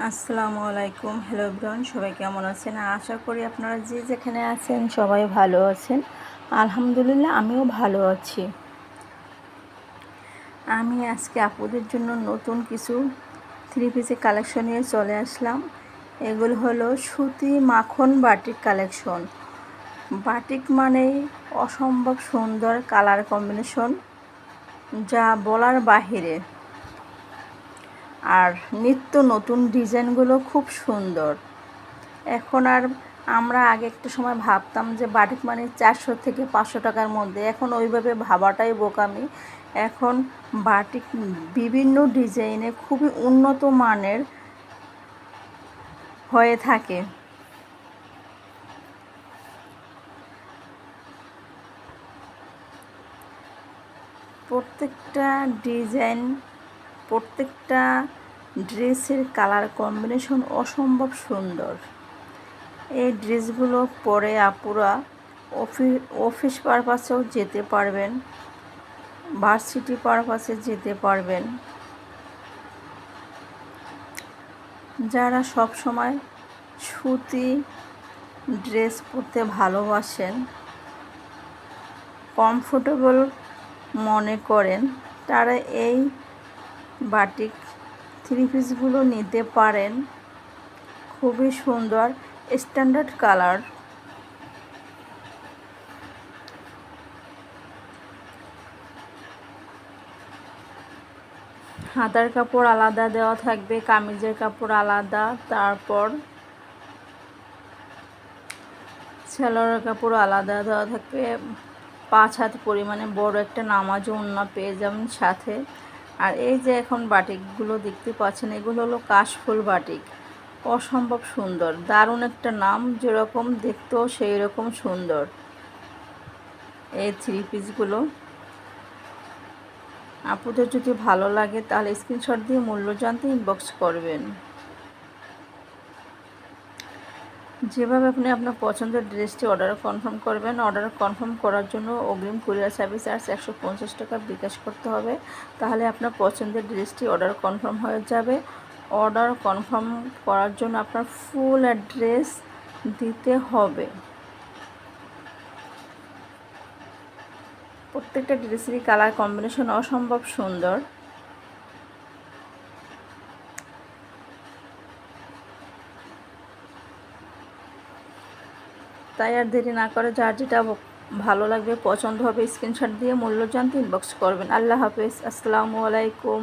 আসসালামু আলাইকুম। হ্যালো ব্রন সবাই কেমন আছেন? আশা করি আপনারা যে যেখানে আছেন সবাই ভালো আছেন। আলহামদুলিল্লাহ, আমিও ভালো আছি। আমি আজকে আপুদের জন্য নতুন কিছু থ্রি পিসের কালেকশন নিয়ে চলে আসলাম। এগুলো হলো সুতি মাখন বাটিক কালেকশন বাটিক মানেই অসম্ভব সুন্দর কালার কম্বিনেশন যা বলার বাহিরে। আর নিত্য নতুন ডিজাইনগুলো খুব সুন্দর। এখন আর আমরা আগে একটা সময় ভাবতাম যে বাটিক মানে চারশো থেকে পাঁচশো টাকার মধ্যে, এখন ওইভাবে ভাবাটাই বোকামি। এখন বাটিক বিভিন্ন ডিজাইনে খুবই উন্নত মানের হয়ে থাকে। প্রত্যেকটা ডিজাইন প্রত্যেকটা ড্রেসের কালার কম্বিনেশন অসম্ভব সুন্দর। এই ড্রেসগুলো পরে আপুরা অফিস অফিস পারপাসেও যেতে পারবেন, ভার্সিটি পারপাসে যেতে পারবেন। যারা সব সময় সুতি ড্রেস পরতে ভালোবাসেন, কমফোর্টেবল মনে করেন, তারা এই বাটিক থ্রি পিসগুলো নিতে পারেন। খুবই সুন্দর স্ট্যান্ডার্ড কালার। হাতার কাপড় আলাদা দেওয়া থাকবে, কামিজের কাপড় আলাদা, তারপর সেলোয়ারের কাপড় আলাদা দেওয়া থাকবে। পাঁচ হাত পরিমাণে বড় একটা নামাজ ওন্না পেয়ে যাবেন সাথে। আর এই যে এখন বাটিকগুলো দেখতে পাচ্ছেন, এগুলো হলো কাশফুল বাটিক। অসম্ভব সুন্দর, দারুণ একটা নাম, যেরকম দেখতেও সেই রকম সুন্দর। এই থ্রি পিসগুলো আপুদের যদি ভালো লাগে তাহলে স্ক্রিনশট দিয়ে মূল্য জানতে ইনবক্স করবেন। যেভাবে আপনি আপনার পছন্দের ড্রেসটি অর্ডার কনফার্ম করবেন অর্ডার কনফার্ম করার জন্য অগ্রিম কুরিয়ার সার্ভিস চার্জ একশো পঞ্চাশ টাকা বিকাশ করতে হবে। তাহলে আপনার পছন্দের ড্রেসটি অর্ডার কনফার্ম হয়ে যাবে। অর্ডার কনফার্ম করার জন্য আপনার ফুল অ্যাড্রেস দিতে হবে। প্রত্যেকটা ড্রেসেরই কালার কম্বিনেশন অসম্ভব সুন্দর। তাই আর দেরি না করে যার যেটা ভালো লাগবে, পছন্দ হবে স্ক্রিনশট দিয়ে মূল্য জানতে ইনবক্স করবেন। আল্লাহ হাফেজ। আসসালামু আলাইকুম।